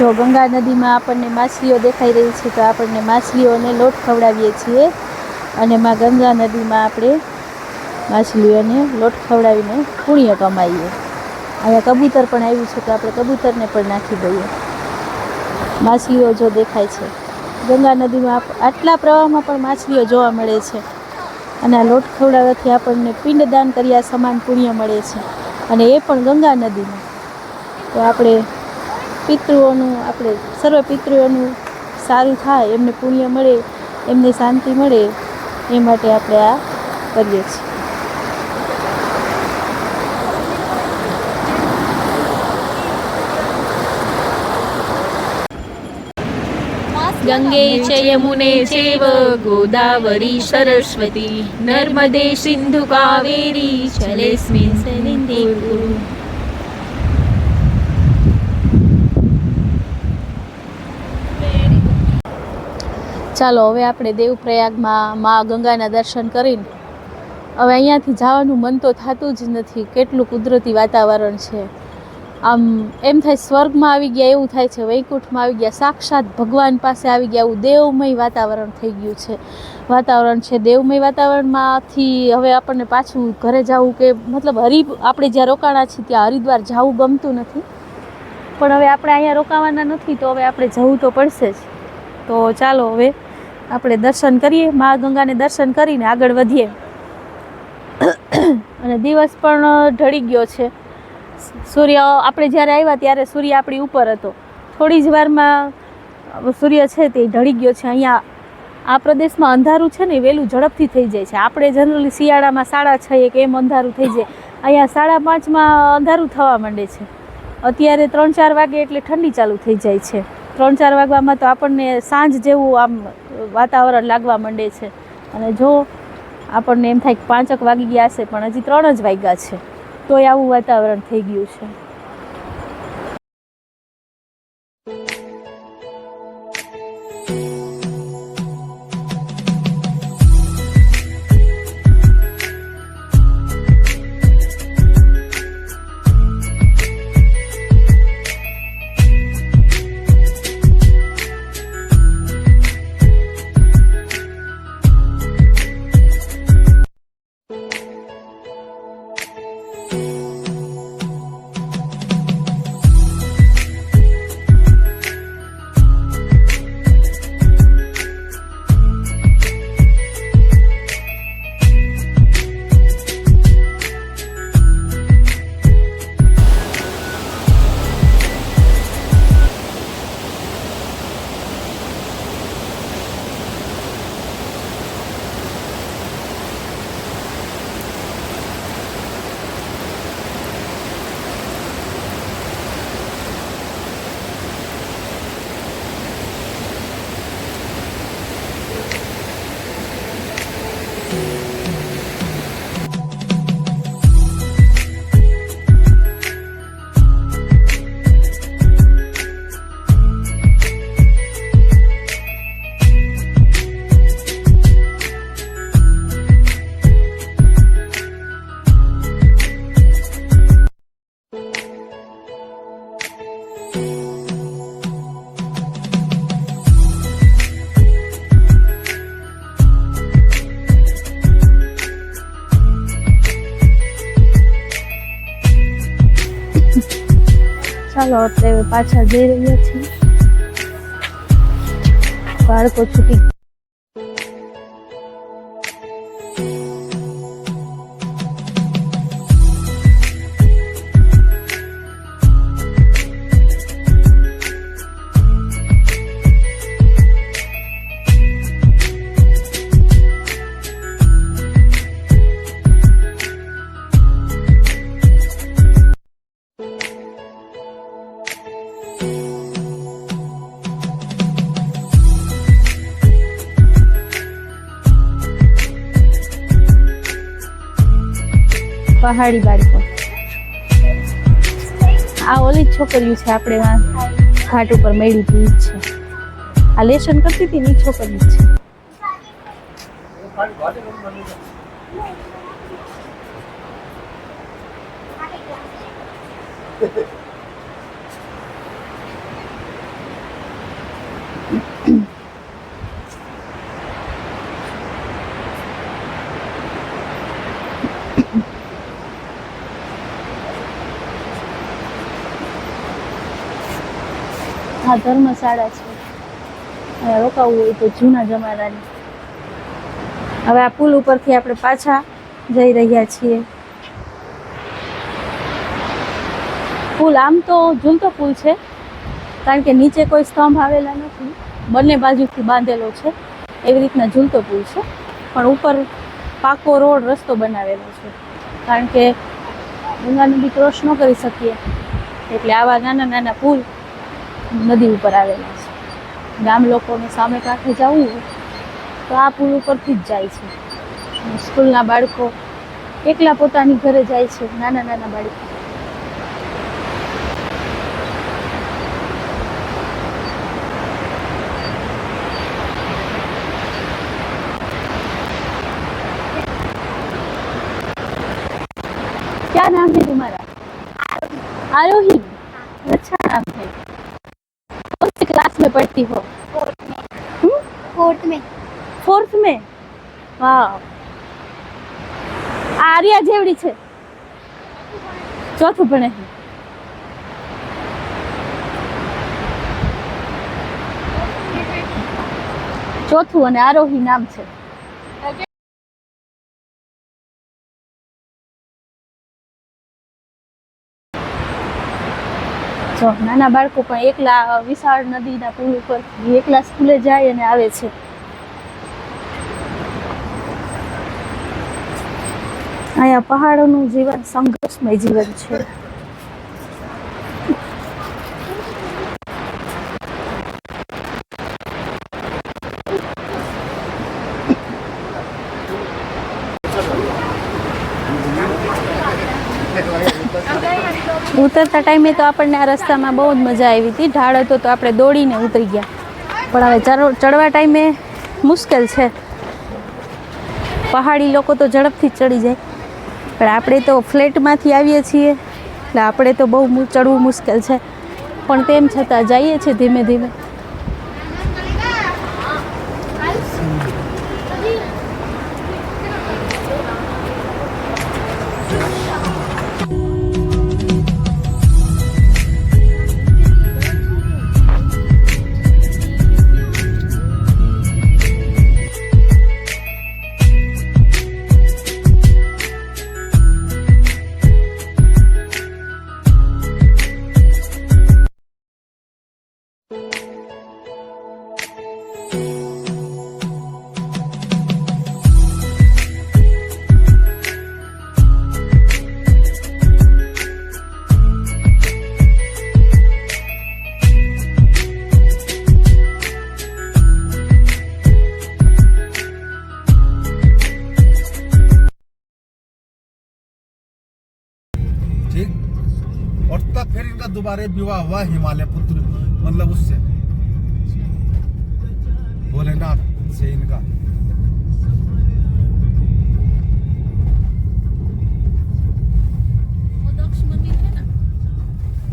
જો ગંગા નદીમાં આપણને માછલીઓ દેખાઈ રહી છે, તો આપણને માછલીઓને લોટ ખવડાવીએ છીએ. અને માં ગંગા નદીમાં આપણે માછલીઓને લોટ ખવડાવીને પુણ્ય કમાઈએ. અહીંયા કબૂતર પણ આવ્યું છે, તો આપણે કબૂતરને પણ નાખી દઈએ. માછલીઓ જો દેખાય છે. ગંગા નદીમાં આટલા પ્રવાહમાં પણ માછલીઓ જોવા મળે છે. અને આ લોટ ખવડાવવાથી આપણને પિંડદાન કર્યા સમાન પુણ્ય મળે છે. અને એ પણ ગંગા નદીમાં. તો આપણે પિતૃઓનું, આપણે સર્વ પિતૃઓનું સારું થાય, એમને પુણ્ય મળે, એમને શાંતિ મળે, એ માટે આપણે આ કરીએ છીએ. ગંગે ચ યમુને ચેવ ગોદાવરી સરસ્વતી, નર્મદે સિંધુ કાવેરી ચલેસ્મિન સનિધિ ચાલો, હવે આપણે દેવપ્રયાગમાં મા ગંગાના દર્શન કરીને હવે અહીંયાથી જવાનું મન તો થતું જ નથી. કેટલું કુદરતી વાતાવરણ છે. આમ, એમ થાય સ્વર્ગમાં આવી ગયા, એવું થાય છે. વૈકુંઠમાં આવી ગયા, સાક્ષાત ભગવાન પાસે આવી ગયા એવું દેવમય વાતાવરણ થઈ ગયું છે. વાતાવરણ છે દેવમય વાતાવરણમાંથી હવે આપણને પાછું ઘરે જવું કે મતલબ હરિ, આપણે જ્યાં રોકાણા છીએ ત્યાં હરિદ્વાર જવું ગમતું નથી. પણ હવે આપણે અહીંયા રોકાવાના નથી, તો હવે આપણે જવું તો પડશે જ. તો ચાલો હવે આપણે દર્શન કરીએ, મા ગંગાને દર્શન કરીને આગળ વધીએ. અને દિવસ પણ ઢળી ગયો છે. સૂર્ય, આપણે જ્યારે આવ્યા ત્યારે સૂર્ય આપણી ઉપર હતો. થોડી જ વારમાં સૂર્ય છે તે ઢળી ગયો છે. અહીંયા આ પ્રદેશમાં અંધારું છે ને વહેલું ઝડપથી થઈ જાય છે. આપણે જનરલી શિયાળામાં સાડા છ એક એમ અંધારું થઈ જાય. અહીંયા સાડા પાંચમાં અંધારું થવા માંડે છે. અત્યારે ત્રણ ચાર વાગે એટલે ઠંડી ચાલુ થઈ જાય છે. ત્રણ ચાર વાગવામાં તો આપણને સાંજ જેવું આમ વાતાવરણ લાગવા માંડે છે. અને જો આપણને એમ થાય કે પાંચક વાગી ગયા હશે પણ હજી ત્રણ જ વાગ્યા છે, તોય આવું વાતાવરણ થઈ ગયું છે. ચાલો આપણે પાછા જઈ રહ્યા છીએ. બાળકો છૂટી પહાડી બાળકો આ ઓલી છોકરીઓ છે આપણે ઘાટ ઉપર મેળી હતી છે. આ લેશન કરતી હતી ની છોકરી છે Thank છે. આ ધર્મશાળા છે. અહીંયા રોકાવું હોય તો જૂના જમાનાની. હવે આ પુલ ઉપરથી આપણે પાછા જઈ રહ્યા છીએ. પુલ આમ તો ઝૂલતો પુલ છે, કારણ કે નીચે કોઈ સ્તંભ આવેલા નથી. બંને બાજુથી બાંધેલો છે. એવી રીતના ઝૂલતો પુલ છે. પણ ઉપર પાકો રોડ રસ્તો બનાવેલો છે. કારણ કે ગંગા નદી ક્રોસ ન કરી શકીએ. એટલે આવા નાના નાના પુલ નદી ઉપર આવેલા છે. ગામ લોકોને સામે કાંઠે જવું તો આ પુલ ઉપરથી જ જાય છે. સ્કૂલના બાળકો એકલા પોતાની ઘરે જાય છે, નાના નાના બાળકો. ક્યાં નામ છે તમારા? આરોહી. पढ़ती हो कोर्ट में ફોર્થ में વાહ આ આર્યા જેવડી છે ચોથું ભણે છે ચોથું અને આરોહી નામ છે જો નાના બાળકો પણ એકલા વિશાળ નદીના પુલ ઉપર એકલા સ્કૂલે જાય અને આવે છે. અહીંયા પહાડોનું જીવન, સંઘર્ષમય જીવન છે. ઉતરતા ટાઈમે તો આપણને આ રસ્તામાં બહુ જ મજા આવી હતી. ઢાળ હતો તો આપણે દોડીને ઉતરી ગયા. પણ હવે ચડો- ચડવા ટાઈમે મુશ્કેલ છે. પહાડી લોકો તો ઝડપથી ચડી જાય. પણ આપણે તો ફ્લેટમાંથી આવીએ છીએ. એટલે આપણે તો બહુ ચડવું મુશ્કેલ છે. પણ તેમ છતાં જઈએ છીએ ધીમે ધીમે दोबारा विवाह हुआ हिमालय पुत्र मतलब उससे। भोलेनाथ से इनका।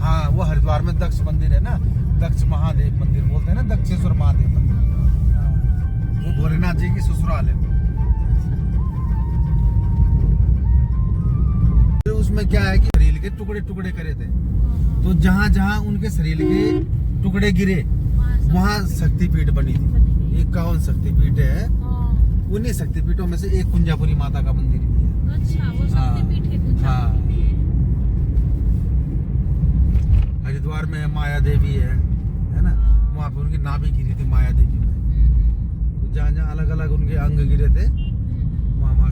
हाँ वो हरिद्वार में दक्ष मंदिर है ना? दक्ष महादेव मंदिर बोलते हैं ना दक्षेश्वर महादेव मंदिर। हाँ, वो भोलेनाथ जी की ससुराल है। उसमें क्या है कि शरीर के टुकड़े टुकड़े करे थे। तो जहाँ जहाँ उनके शरीर के टुकड़े गिरे वहाँ शक्तिपीठ बनी थी। इक्यावन शक्तिपीठ है। उन्हीं शक्तिपीठों में से एक कुंजापुरी माता का मंदिर भी है। हाँ, हाँ। हरिद्वार में माया देवी है है ना? वहाँ पे उनकी नाभि गिरी थी माया देवी में। तो जहाँ जहाँ अलग अलग उनके अंग गिरे थे वहाँ वहाँ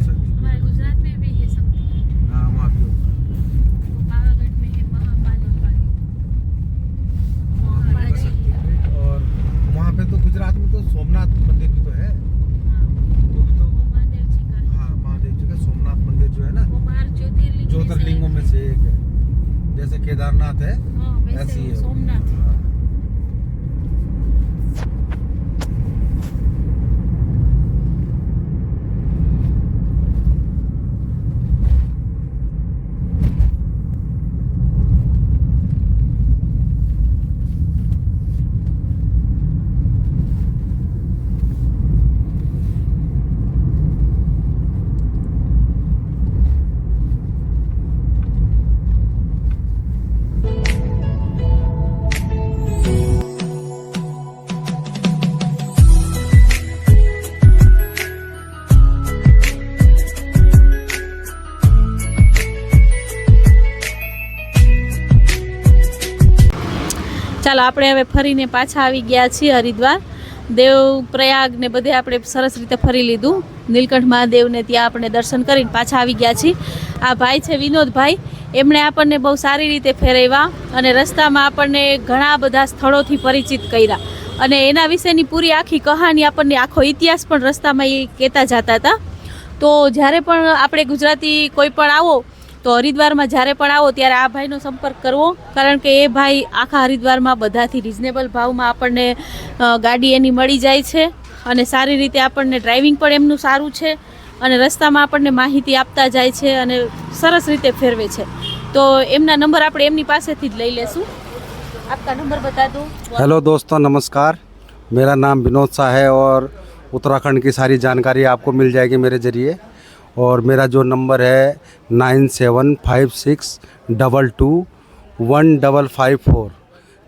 ચાલો આપણે હવે ફરીને પાછા આવી ગયા છીએ હરિદ્વાર. દેવ, પ્રયાગ ને બધે આપણે સરસ રીતે ફરી લીધું. નીલકંઠ મહાદેવને ત્યાં આપણે દર્શન કરીને પાછા આવી ગયા છીએ. આ ભાઈ છે વિનોદભાઈ. એમણે આપણને બહુ સારી રીતે ફેરવ્યા અને રસ્તામાં આપણને ઘણા બધા સ્થળોથી પરિચિત કર્યા. અને એના વિશેની પૂરી આખી કહાની આપણને આખો ઇતિહાસ પણ રસ્તામાં એ કહેતા જતા હતા. તો જ્યારે પણ આપણે ગુજરાતી કોઈ પણ આવો તો હરિદ્વારમાં જ્યારે પણ આવો ત્યારે આ ભાઈનો સંપર્ક કરવો કારણ કે એ ભાઈ આખા હરિદ્વારમાં બધાથી રિઝનેબલ ભાવમાં આપણને અ, ગાડી એની મળી જાય છે અને સારી રીતે આપણને ડ્રાઇવિંગ પણ એમનું સારું છે અને રસ્તામાં આપણને માહિતી આપતા જાય છે અને સરસ રીતે ફેરવે છે તો એમના નંબર આપણે એમની પાસેથી જ લઈ લેશું આપકા નંબર બતા દો हेलो दोस्तों नमस्कार मेरा नाम विनोद शाह है और उत्तराखंड की सारी जानकारी आपको मिल जाएगी मेरे ज़रिए और मेरा जो नंबर है nine seven five six double two one double five four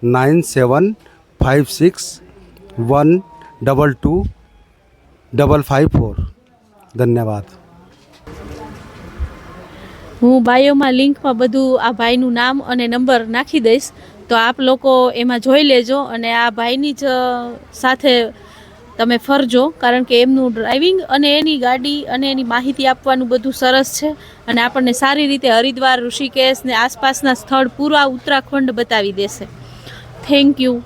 nine seven five six one double two double five four धन्यवाद હું બાયોમાં લિંકમાં બધું આ ભાઈનું નામ અને નંબર નાખી દઈશ તો આપ લોકો એમાં જોઈ લેજો અને આ ભાઈની જ સાથે તમે ફરજો, કારણ કે એમનું ડ્રાઇવિંગ અને એની ગાડી અને એની માહિતી આપવાનું બધું સરસ છે. અને આપણને સારી રીતે હરિદ્વાર, ઋષિકેશ ને આસપાસના સ્થળ પૂરા ઉત્તરાખંડ બતાવી દેશે. Thank you